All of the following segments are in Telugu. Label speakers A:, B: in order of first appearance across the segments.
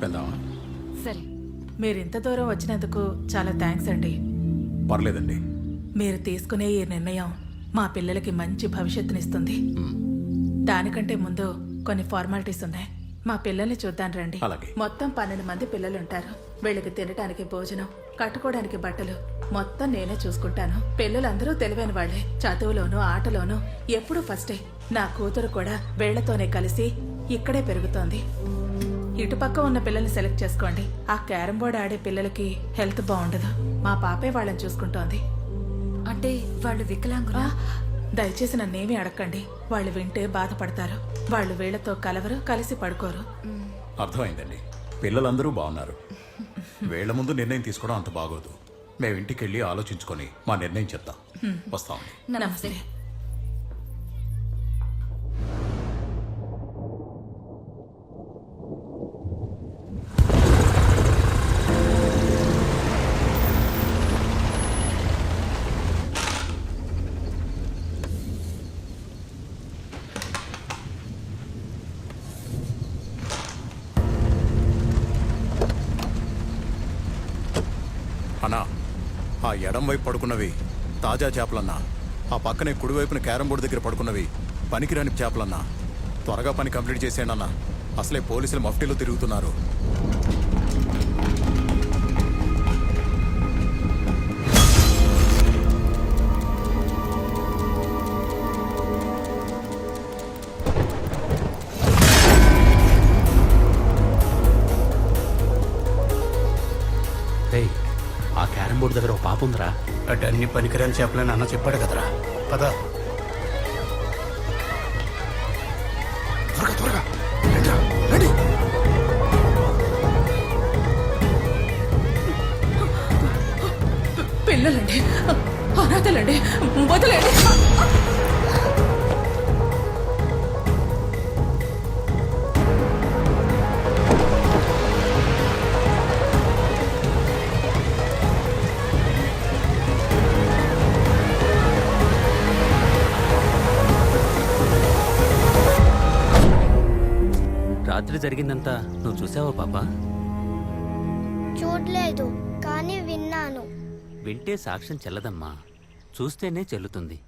A: వెళ్దామా?
B: సరే.
C: మీరు ఇంత దూరం వచ్చినందుకు చాలా థ్యాంక్స్ అండి.
A: పర్లేదండి.
C: మీరు తీసుకునే ఈ నిర్ణయం మా పిల్లలకి మంచి భవిష్యత్తునిస్తుంది. దానికంటే ముందు కొన్ని ఫార్మాలిటీస్ ఉన్నాయి. మా పిల్లల్ని చూద్దాం రండి.
A: అలాగే.
C: మొత్తం పన్నెండు మంది పిల్లలు ఉంటారు వీళ్ళకి తినడానికి భోజనం కట్టుకోవడానికి బట్టలు మొత్తం నేనే చూసుకుంటాను. పిల్లలందరూ తెలివైన వాళ్ళే. చదువులోనూ ఆటలోనూ ఎప్పుడూ ఫస్టే నా కూతురు కూడా వీళ్ళతోనే కలిసి ఇక్కడే పెరుగుతోంది. ఇటుపక్క ఉన్న పిల్లల్ని సెలెక్ట్ చేసుకోండి. ఆ క్యారం బోర్డ్ ఆడే పిల్లలకి హెల్త్ బాగుండదు. మా పాపే వాళ్ళని చూసుకుంటోంది.
B: అంటే వాళ్ళు వికలాంగులా?
C: ఆ, దయచేసి నన్నేమీ అడగండి వాళ్ళు వింటే బాధపడతారు. వాళ్ళు వీళ్ళతో కలవరు కలిసి పడుకోరు.
A: అర్థమైందండి. పిల్లలందరూ బాగున్నారు. వేళ్ళ ముందు నిర్ణయం తీసుకోవడం అంత బాగోదు. మేము ఇంటికి వెళ్ళి ఆలోచించుకొని మా నిర్ణయం చెప్తాం. వస్తామండి.
C: నమస్తే.
A: ఆ ఎడం వైపు పడుకున్నవి తాజా చేపలన్నా ఆ పక్కనే కుడివైపున క్యారం బోర్డు దగ్గర పడుకున్నవి పనికిరాని చేపలన్నా. త్వరగా పని కంప్లీట్ చేసేయండి అన్న అసలే పోలీసులు మఫ్టీలో తిరుగుతున్నారు.
D: పాప ఉందిరా
E: అటు అన్ని పనికిరాని చేపలని అన్న చెప్పాడు కదరా. పద. త్వరగా త్వరగా. రండి.
C: పిల్లలండి అనాథలండి వదలండి.
D: జరిగిందంతా నువ్వు చూసావా పాప?
F: చూడలేదు కానీ విన్నాను.
D: వింటే సాక్ష్యం చెల్లదమ్మా. చూస్తేనే చెల్లుతుంది.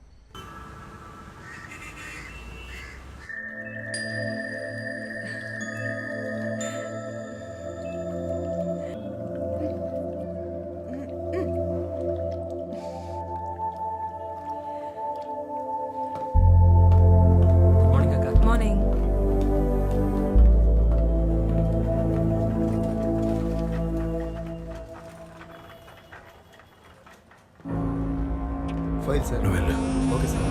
G: File sir.
E: నువ్వు వెళ్ళు
G: ఓకే సార్.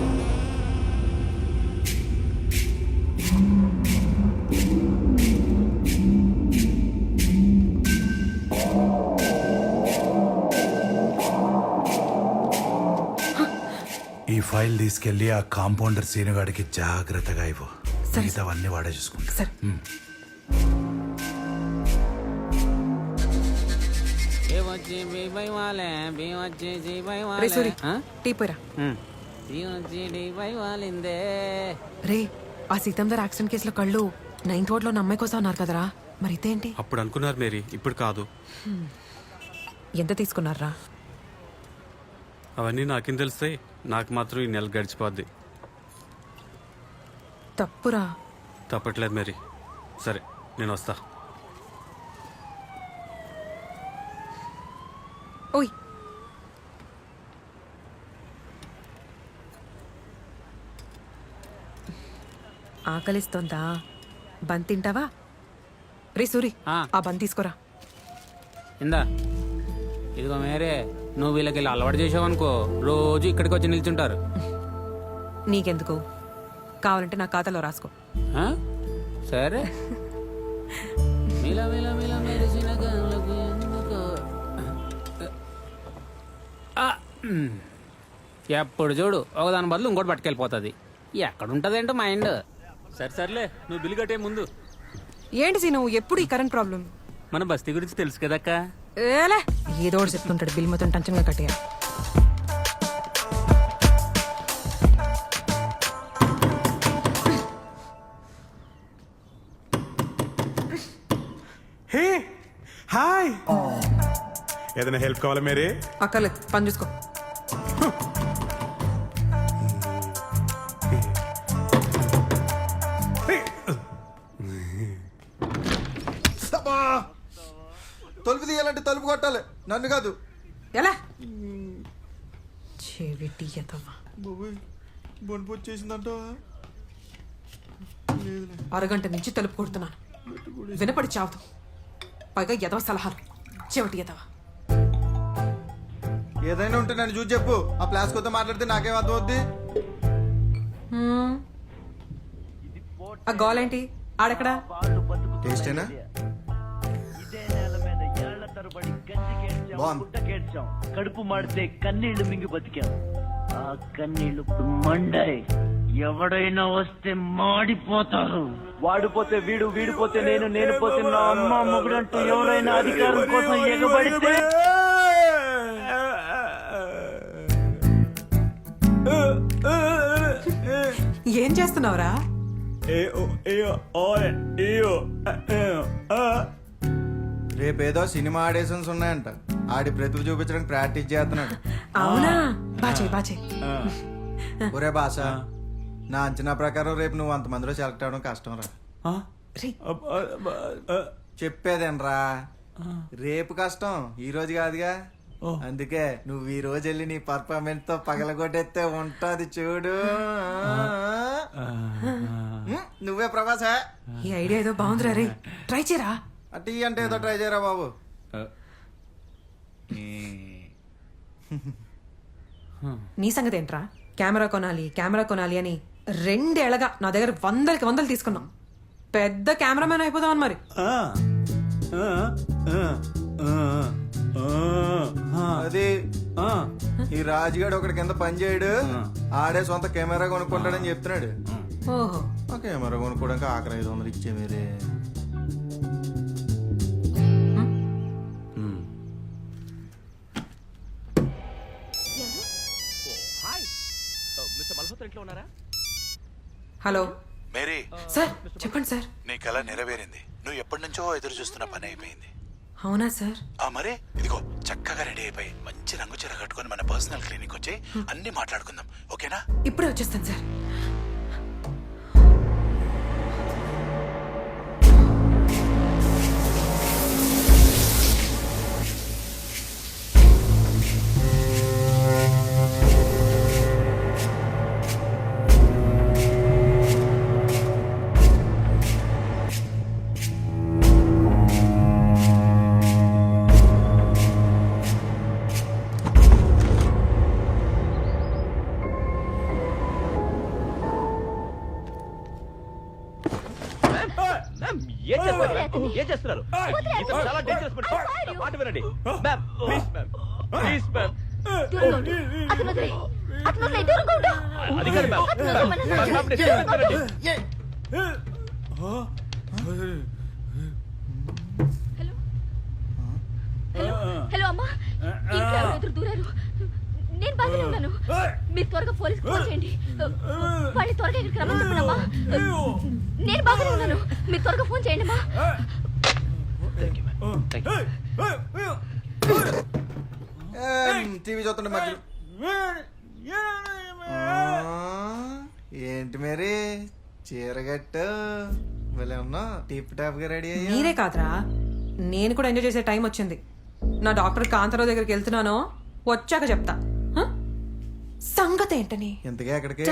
E: ఈ ఫైల్ తీసుకెళ్ళి ఆ కాంపౌండర్ సీనుగాడికి జాగ్రత్తగా ఇవ్వు. మిగతావన్నీ వాడే చూసుకుంటా.
C: సరే.
H: రే సూరి టీ పోయిరా. రే ఆ సీతందర్ యాక్సిడెంట్ కేసులో కళ్ళు నైన్త్ వార్డ్లో అమ్మాయి కోసం అన్నారు కదరా. మరి ఇదేంటి?
I: అప్పుడు అనుకున్నారు మేరీ ఇప్పుడు కాదు.
H: ఎంత తీసుకున్నారా?
I: అవన్నీ నాకేం తెలుస్తాయి నాకు మాత్రం ఈ నెల గడిచిపోద్ది.
H: తప్పురా.
I: తప్పట్లేదు మేరీ. సరే నేను వస్తా.
H: ఓయ్ ఆకలిస్తోందా? బంద్ తింటావా? రే సూరి
J: ఆ.
H: ఆ బంద్ తీసుకోరా.
J: ఇందా. ఇదిగో మేరే నువ్వు వీళ్ళకి ఇలా అలవాటు చేసావనుకో రోజు ఇక్కడికి వచ్చి నిల్చుంటారు.
H: నీకెందుకు? కావాలంటే నా ఖాతాలో రాసుకో.
J: ఆ? సరే. మిల మిల మిల. ఎప్పుడు చూడు ఒకదాని బదులు ఇంకోటి పట్టుకెళ్ళిపోతుంది. ఎక్కడుంటదేంటో మైండ్.
D: సరే సర్లే నువ్వు బిల్లు కట్టే ముందు.
H: ఏంటి సీను ఎప్పుడు ఈ కరెంట్ ప్రాబ్లం
D: మన బస్తీ గురించి తెలుసు కదక్కా.
H: ఏలే. ఏదో ఒకటి చెప్తుంటాడు బిల్ మొత్తం టెన్షన్గా కట్టేయ
E: హే
G: ఏదైనా హెల్ప్ కావాలా మేరీ?
H: అక్కర్లేదు పని చూసుకో.
K: తలుపు కొట్టాలి. నన్ను కాదు.
H: ఎలా? చెవిటి ఎదవా.
K: బొనిపు వచ్చేసిందంట.
H: అరగంట నుంచి తలుపు కొడుతున్నాను. వినపడి చావదు. పైగా ఎదవ సలహాలు. చెవిటి ఎదవా.
K: ఏదైనా ఉంటే నన్ను చూసి చెప్పు. ఆ ప్లాస్ కొత్త మాట్లాడితే నాకేం అర్థం అవుద్ది
H: హ్మ్. ఆ గోలేంటి? ఆడెక్కడా?
K: టేస్టేనా?
L: కడుపు మాడితే కన్నీళ్ళు మింగి బతికాం ఆ కన్నీళ్ళు ఇప్పుడు మండాయి ఎవడైనా వస్తే మాడిపోతారు వాడిపోతే వీడు వీడిపోతే నేను నేను పోతే నా అమ్మ మొగుడంటూ ఎవరైనా అధికారం కోసం ఎగబడితే
H: ఏం చేస్తున్నావురా
K: రేపేదో సినిమా ఆడేషన్స్ ఉన్నాయంట. ఆడి ప్రతిభ చూపించడానికి ప్రాక్టీస్ చేస్తున్నాడు.
H: అవునా? బాచే బాచే
K: ఒరే భాష నా అంచనా ప్రకారం రేపు నువ్వు అంతమందిలో సెలెక్ట్ అవడం కష్టం రా.
H: రే.
K: చెప్పేదేనరా రేపు కష్టం ఈ రోజు కాదుగా. అందుకే నువ్వు ఈ రోజు వెళ్ళి నీ పర్ఫార్మెన్స్తో పగలగొట్టేస్తే ఉంటది చూడు. నువ్వే ప్రభాస.
H: ఈ ఐడియా ఏదో బాగుందిరా రే. ట్రై చేయరా?
K: టీ అంటే ఏదో ట్రై చేయరా బాబు?
H: నీ సంగతి ఏంట్రా? కెమెరా కొనాలి కెమెరా కొనాలి అని రెండేళ్ళగా నా దగ్గర వందలకి వందలు తీసుకున్నాం. పెద్ద కెమెరామెన్ అయిపోదామని మరి.
K: అది ఈ రాజుగాడు ఒకటి కింద పని చేయడు. ఆడే సొంత కెమెరా కొనుక్కుంటాడని చెప్తున్నాడు.
H: ఓహో.
K: కెమెరా కొనుక్కోవడానికి ఆఖరి ఐదు వందలు ఇచ్చే మీరే
H: హలో.
E: మేరీ.
H: సార్ చెప్పండి సార్.
E: నీ కళ నెరవేరింది. నువ్వు ఎప్పటి నుంచో ఎదురు చూస్తున్న పని అయిపోయింది.
H: అవునా సార్?
E: ఆ మరే? ఇదిగో చక్కగా రెడీ అయిపోయి మంచి రంగు చీర కట్టుకొని మన పర్సనల్ క్లినిక్ వచ్చి అన్ని మాట్లాడుకుందాం. ఓకేనా?
H: ఇప్పుడే వచ్చేస్తాను సార్.
L: చేస్తున్నారు. ఇతను చాలా డేంజరస్ మాట వినండి. Ma'am please ma'am please ma'am అది కాదు మ్యామ్ మ్యామ్, మ్యామ్, నేను చెప్పేది వినండి.
F: హలో? అమ్మా. ఇంట్లో ఎవరో ఎదురు దూరారు? నేను బాగానే ఉన్నాను. మీరు త్వరగా పోలీస్ ఫోన్ చేయండి. వాళ్ళు త్వరగా ఇక్కడికి రమ్మని చెప్పండి అమ్మా. నేను బాగానే ఉన్నాను. మీరు త్వరగా ఫోన్ చేయండి అమ్మా.
K: టీవీ చూస్తుండే మధ్యలో ఆ, ఏంటి మరి? చీరగట్టు భలే ఉన్నా. టిప్ టాప్గా రెడీ అయ్యా.
H: మీరే కాదురా. నేను కూడా ఎంజాయ్ చేసే టైం వచ్చింది. నా డాక్టర్ కాంతారావు దగ్గరికి వెళ్తున్నాను వచ్చాక చెప్తా? సంగతి ఏంటని
K: ఇంతకే ఎక్కడికి?